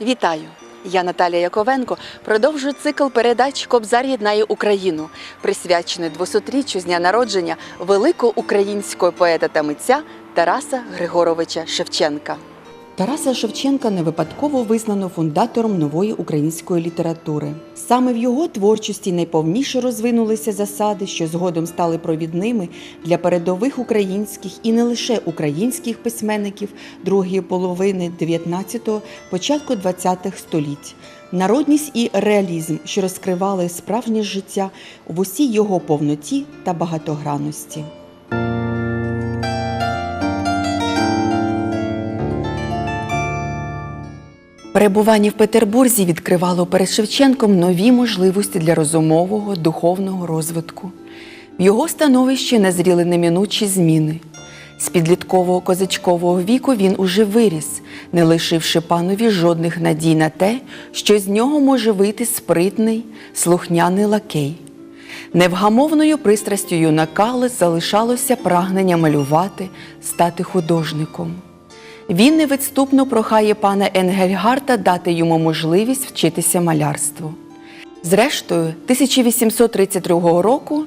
Вітаю! Я Наталія Яковенко. Продовжую цикл передач Кобзар єднає Україну, присвячений 200-річчю з дня народження великого українського поета та митця Тараса Григоровича Шевченка. Тараса Шевченка не випадково визнано фундатором нової української літератури. Саме в його творчості найповніше розвинулися засади, що згодом стали провідними для передових українських і не лише українських письменників другої половини 19-го, початку 20-х століть. Народність і реалізм, що розкривали справжнє життя в усій його повноті та багатогранності. Перебування в Петербурзі відкривало перед Шевченком нові можливості для розумового духовного розвитку. В його становищі назріли неминучі зміни. З підліткового козачкового віку він уже виріс, не лишивши панові жодних надій на те, що з нього може вийти спритний, слухняний лакей. Невгамовною пристрастю юнака залишалося прагнення малювати, стати художником. Він невідступно прохає пана Енгельгарта дати йому можливість вчитися малярству. Зрештою, 1832 року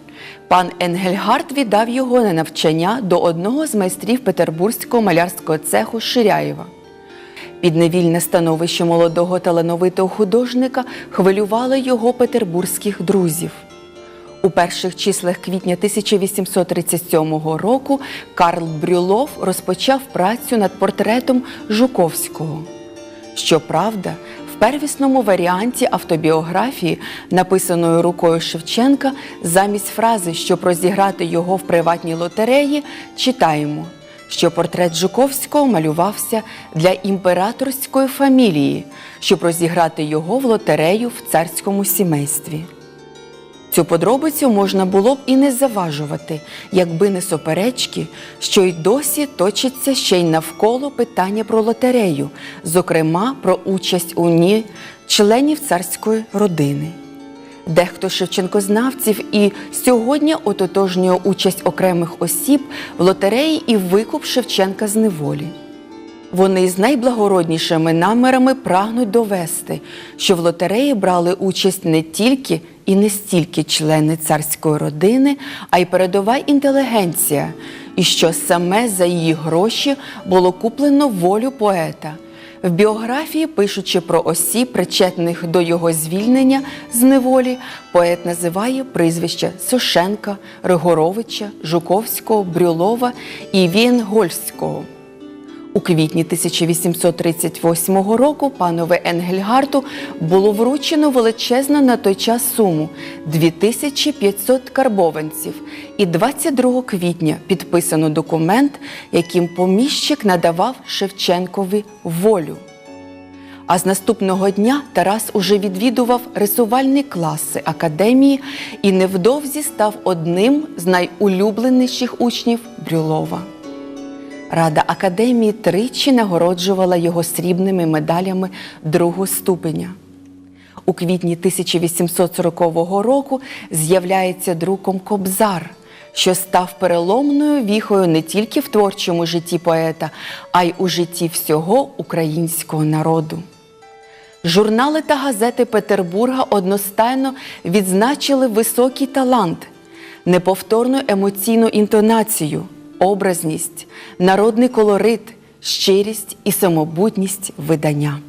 пан Енгельгард віддав його на навчання до одного з майстрів петербурзького малярського цеху Ширяєва. Підневільне становище молодого талановитого художника хвилювало його петербурзьких друзів. У перших числах квітня 1837 року Карл Брюлов розпочав працю над портретом Жуковського. Щоправда, в первісному варіанті автобіографії, написаної рукою Шевченка, замість фрази, щоб розіграти його в приватній лотереї, читаємо, що портрет Жуковського малювався для імператорської фамілії, щоб розіграти його в лотерею в царському сімействі. Цю подробицю можна було б і не заважувати, якби не суперечки, що й досі точаться ще й навколо питання про лотерею, зокрема про участь у ній членів царської родини. Дехто шевченкознавців і сьогодні ототожнює участь окремих осіб в лотереї і викуп Шевченка з неволі. Вони з найблагороднішими намірами прагнуть довести, що в лотереї брали участь не тільки і не стільки члени царської родини, а й передова інтелігенція, і що саме за її гроші було куплено волю поета. В біографії, пишучи про осіб, причетних до його звільнення з неволі, поет називає прізвища Сошенка, Ригоровича, Жуковського, Брюлова і Вієнгольського. У квітні 1838 року панове Енгельгарту було вручено величезну на той час суму 2500 карбованців, і 22 квітня підписано документ, яким поміщик надавав Шевченкові волю. А з наступного дня Тарас уже відвідував рисувальні класи академії і невдовзі став одним з найулюбленіших учнів Брюлова. Рада академії тричі нагороджувала його срібними медалями другого ступеня. У квітні 1840 року з'являється друком Кобзар, що став переломною віхою не тільки в творчому житті поета, а й у житті всього українського народу. Журнали та газети Петербурга одностайно відзначили високий талант, неповторну емоційну інтонацію, образність, народний колорит, щирість і самобутність видання. –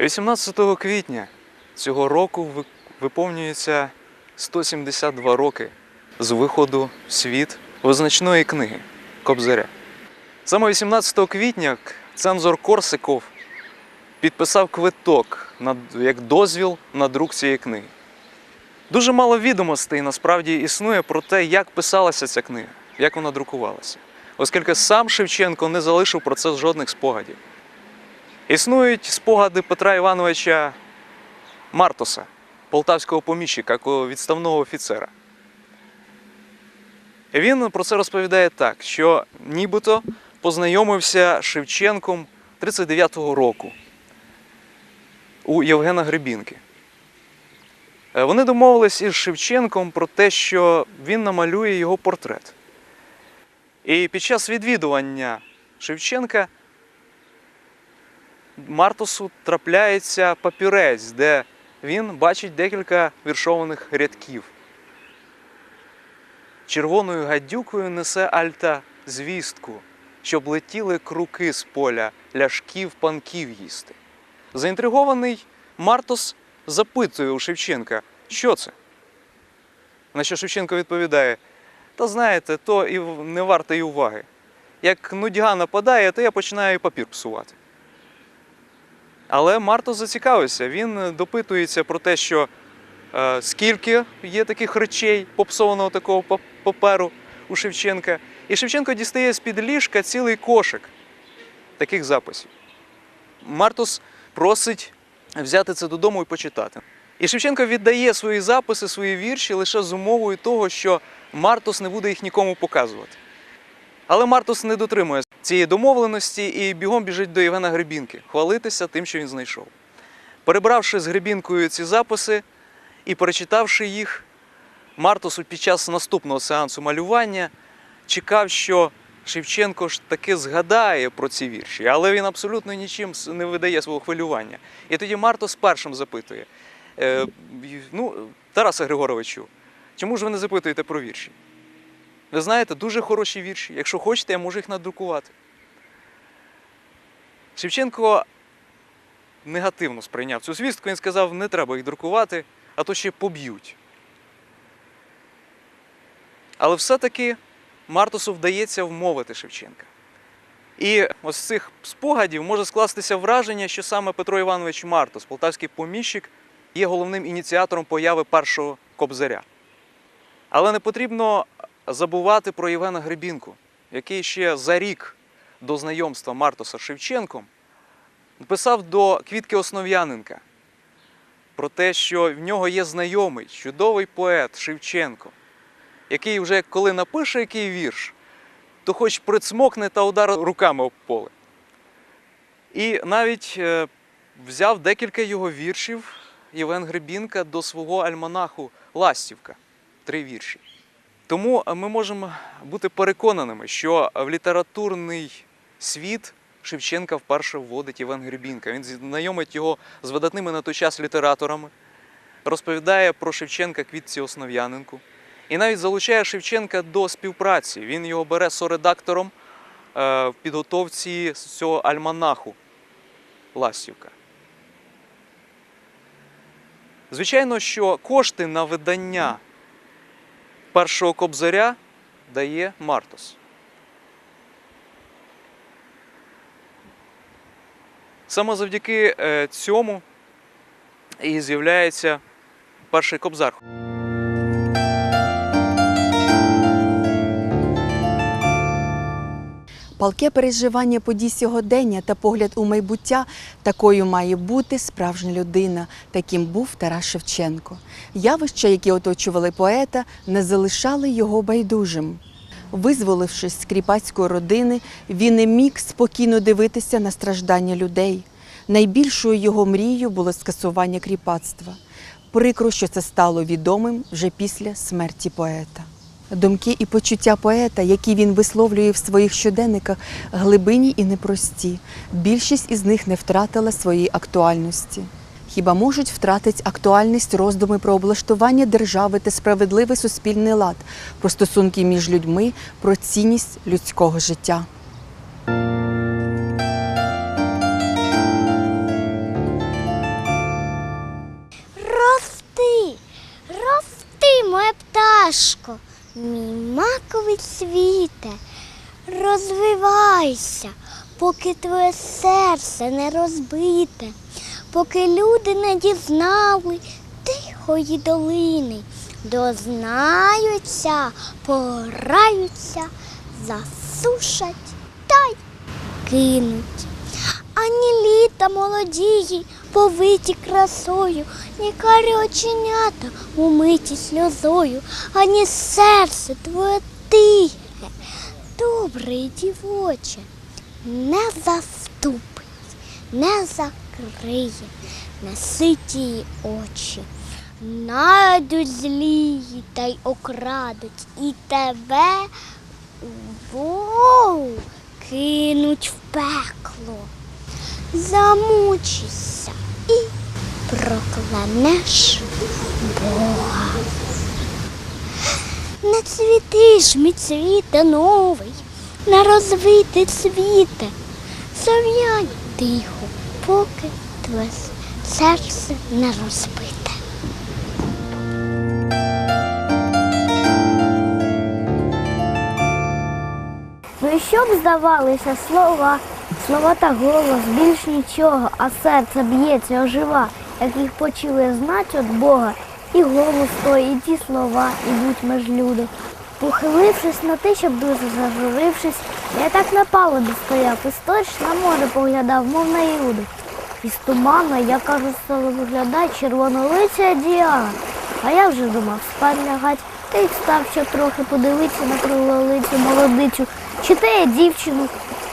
18 квітня цього року виповнюється 172 роки з виходу в світ визначної книги Кобзаря. Саме 18 квітня цензор Корсиков підписав квиток як дозвіл на друк цієї книги. Дуже мало відомостей насправді існує про те, як писалася ця книга, як вона друкувалася, оскільки сам Шевченко не залишив про це жодних спогадів. Існують спогади Петра Івановича Мартоса, полтавського поміщика, відставного офіцера. Він про це розповідає так, що нібито познайомився з Шевченком 39-го року. У Євгена Гребінки. Е, Вони домовились із Шевченком про те, що він намалює його портрет. І під час відвідування Шевченка Мартусу трапляється папірець, де він бачить декілька віршованих рядків. Червоною гадюкою несе Альта звістку, щоб летіли круки з поля, ляшків панків їсти. Заінтригований Мартос запитує у Шевченка, що це? На що Шевченко відповідає: Та знаєте, то і не варто й уваги. Як нудьга нападає, то я починаю папір псувати. Але Мартос зацікавився. Він допитується про те, що е, скільки є таких речей попсованого такого паперу у Шевченка. І Шевченко дістає з-під ліжка цілий кошик таких записів. Мартус просить взяти це додому і почитати. І Шевченко віддає свої записи, свої вірші лише з умовою того, що Мартус не буде їх нікому показувати. Але Мартус не дотримує цієї домовленості і бігом біжить до Євгена Гребінки хвалитися тим, що він знайшов. Перебравши з Гребінкою ці записи і перечитавши їх, Мартус під час наступного сеансу малювання чекав, що Шевченко ж таки згадає про ці вірші, але він абсолютно нічим не видає свого хвилювання. І тоді Мартус першим запитує: е, ну, Тарасе Григоровичу, чому ж ви не запитуєте про вірші? Ви знаєте, дуже хороші вірші. Якщо хочете, я можу їх надрукувати. Шевченко негативно сприйняв цю звістку. Він сказав, не треба їх друкувати, а то ще поб'ють. Але все-таки Мартусу вдається вмовити Шевченка. І ось з цих спогадів може скластися враження, що саме Петро Іванович Мартус, полтавський поміщик, є головним ініціатором появи першого кобзаря. Але не потрібно забувати про Євгена Гребінку, який ще за рік до знайомства Мартуса з Шевченком написав до Квітки Основ'яненка про те, що в нього є знайомий, чудовий поет Шевченко, який вже коли напише який вірш, то хоч прицмокне та удар руками об поле. І навіть е, взяв декілька його віршів Євген Гребінка до свого альманаху Ластівка. Три вірші. Тому ми можемо бути переконаними, що в літературний світ Шевченка вперше вводить Іван Гребінка. Він знайомить його з видатними на той час літераторами, розповідає про Шевченка Квітці Основ'яненку. І навіть залучає Шевченка до співпраці. Він його бере соредактором е, в підготовці цього альманаху Ластівка. Звичайно, що кошти на видання першого кобзаря дає Мартус. Саме завдяки е, цьому і з'являється перший кобзар. Палке переживання подій сьогодення та погляд у майбуття такою має бути справжня людина. Таким був Тарас Шевченко. Явища, які оточували поета, не залишали його байдужим. Визволившись з кріпацької родини, він не міг спокійно дивитися на страждання людей. Найбільшою його мрією було скасування кріпацтва. Прикро, що це стало відомим вже після смерті поета. Думки і почуття поета, які він висловлює в своїх щоденниках, глибинні і непрості. Більшість із них не втратила своєї актуальності. Хіба можуть втратити актуальність роздуми про облаштування держави та справедливий суспільний лад, про стосунки між людьми, про цінність людського життя? Рости, рости, моя пташко, мій маковий світе, розвивайся, поки твоє серце не розбите, поки люди не дізнали тихої долини, дознаються, пораються, засушать та й кинуть. Ані літа молодії, повиті красою, ні карі оченята, умиті сльозою, ані серце твоє тихе, добре дівоче, не заступить, не закриє. закриє, наситі очі. Найдуть злії та й окрадуть і тебе воу, кинуть в пекло. Замучишся і проклянеш Бога. Не цвіти ж, мій цвіте новий, не розвити цвіте, зав'янь тихо, поки твоє серце не розбите. Ну і що б здавалися слова, слова та голос, більш нічого, а серце б'ється, ожива, як їх почує знать від Бога, і голос той, і ті слова ідуть меж люди. Похилившись на те, щоб дуже зажурившись, я так на палубі стояв і сторч на море поглядав, мов на Іуду. Із туману, я кажу, стало виглядать червонолиця Діана. А я вже думав спать лягать, та й встав ще трохи подивитися на круглолицю молодицю, чи те я дівчину.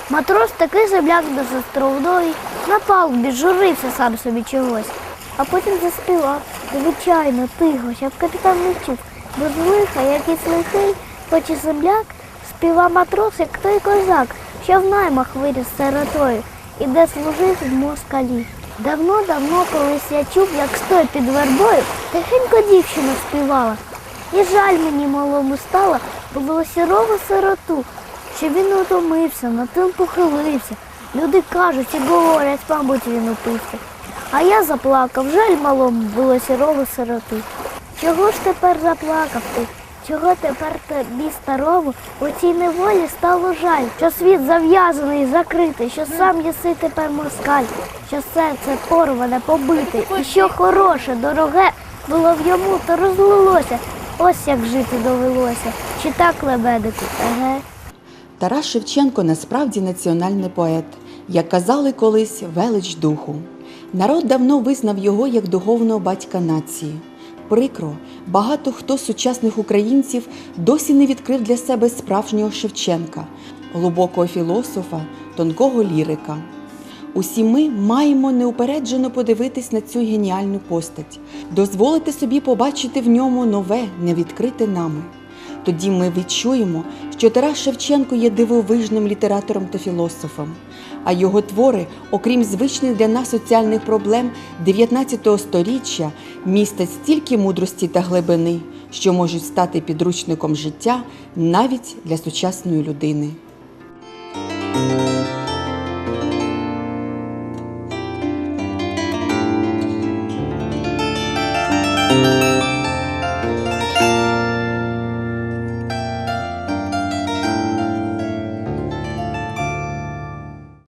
Матрос такий земляк до сестровної, на палубі журився сам собі чогось, а потім заспівав, звичайно, тихо, щоб капітан не чув, бо з лиха, якийсь лихий, хоч і земляк, співав матрос, як той козак, що в наймах виріс сиротою, і де служив в москалі. Давно-давно колись я чув, як стой під вербою, тихенько дівчина співала. І жаль мені малому стало, бо було сірого сироту, що він утомився, на тим похилився. Люди кажуть і говорять, мабуть, він упився. А я заплакав, жаль малому було сірого сироту. Чого ж тепер заплакав ти? Чого тепер тобі старому у цій неволі стало жаль, що світ зав'язаний і закритий, що сам єси тепер москаль, що серце порване, побите, і що хороше, дороге було в йому, то розлилося. Ось як жити довелося. Чи так, лебедику? Еге. Тарас Шевченко насправді національний поет, як казали колись велич духу. Народ давно визнав його як духовного батька нації. Прикро, багато хто з сучасних українців досі не відкрив для себе справжнього Шевченка, глибокого філософа, тонкого лірика. Усі ми маємо неупереджено подивитись на цю геніальну постать, дозволити собі побачити в ньому нове, невідкрите нами. Тоді ми відчуємо, що Тарас Шевченко є дивовижним літератором та філософом, а його твори, окрім звичних для нас соціальних проблем 19 століття, містять стільки мудрості та глибини, що можуть стати підручником життя навіть для сучасної людини.